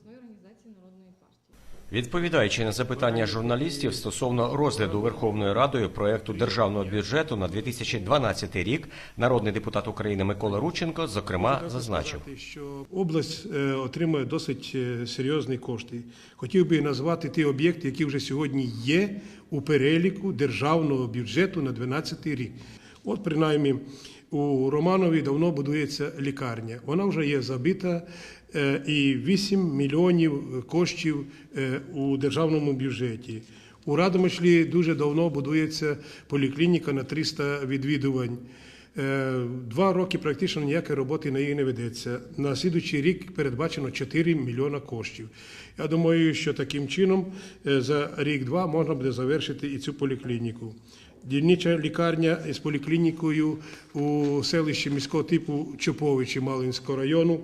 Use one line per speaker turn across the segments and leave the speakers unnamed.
обласної організації народної партії.
Відповідаючи на запитання журналістів стосовно розгляду Верховною Радою проекту державного бюджету на 2012 рік, народний депутат України Микола Рученко зокрема зазначив.
що область е, отримує досить е, серйозні кошти. Хотів би назвати ті об'єкти, які вже сьогодні є у переліку державного бюджету на 2012 рік. От, принаймні, у Романові давно будується лікарня. Вона вже є забита е, і 8 мільйонів коштів е, у державному бюджеті. У Радомишлі дуже давно будується поліклініка на 300 відвідувань. Е, Два роки практично ніякої роботи на її не ведеться. На слідуючий рік передбачено 4 мільйона коштів. Я думаю, що таким чином за рік-два можна буде завершити і цю поліклініку. Дільнича лікарня з поліклінікою у селищі міського типу Чоповичі Малинського району.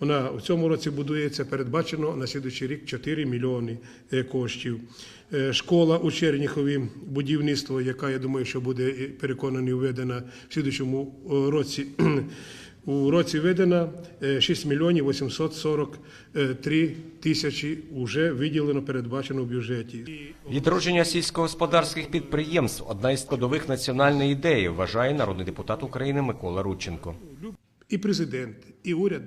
Вона в цьому році будується, передбачено на слідуючий рік 4 мільйони е, коштів. Е, Школа у Черніхові, будівництво, яка я думаю, що буде е, переконаний введена в слідчому році. У році е, 6 мільйонів 843 тисячі вже виділено, передбачено в бюджеті.
Відродження сільськогосподарських підприємств одна із складових національної ідеї, вважає народний депутат України Микола Рученко.
І президент, і уряд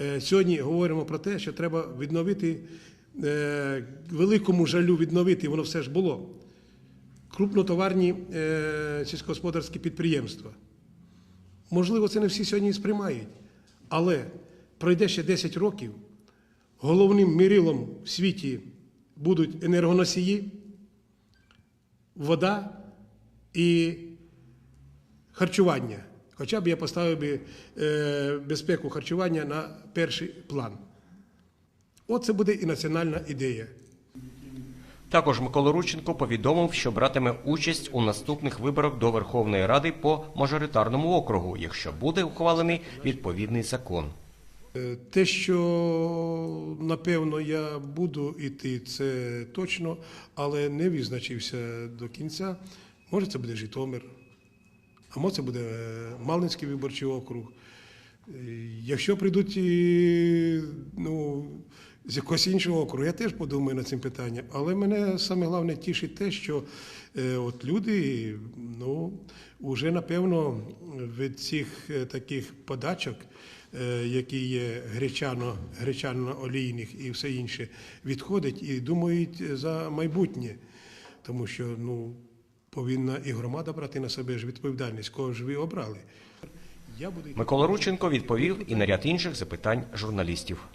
е, сьогодні говоримо про те, що треба відновити е, великому жалю відновити, воно все ж було. Крупнотоварні е, сільськогосподарські підприємства. Можливо, це не всі сьогодні сприймають, але пройде ще 10 років, головним мірилом в світі будуть енергоносії, вода і харчування. Хоча б я поставив би е, безпеку харчування на перший план. От це буде і національна ідея.
Також Микола Рученко повідомив, що братиме участь у наступних виборах до Верховної Ради по мажоритарному округу, якщо буде ухвалений відповідний закон.
Е, Те, що напевно я буду йти, це точно, але не визначився до кінця. Може, це буде Житомир, а може це буде е, Малинський виборчий округ. Е, Якщо прийдуть ну, з якогось іншого округу, я теж подумаю над цим питанням. Але мене саме головне тішить те, що е, от люди, ну, вже напевно від цих е, таких подачок, е, які є гречано, гречано-олійних і все інше, відходять і думають за майбутнє. Тому що ну, повинна і громада брати на себе ж відповідальність, кого ж ви обрали.
Микола Рученко відповів і на ряд інших запитань журналістів.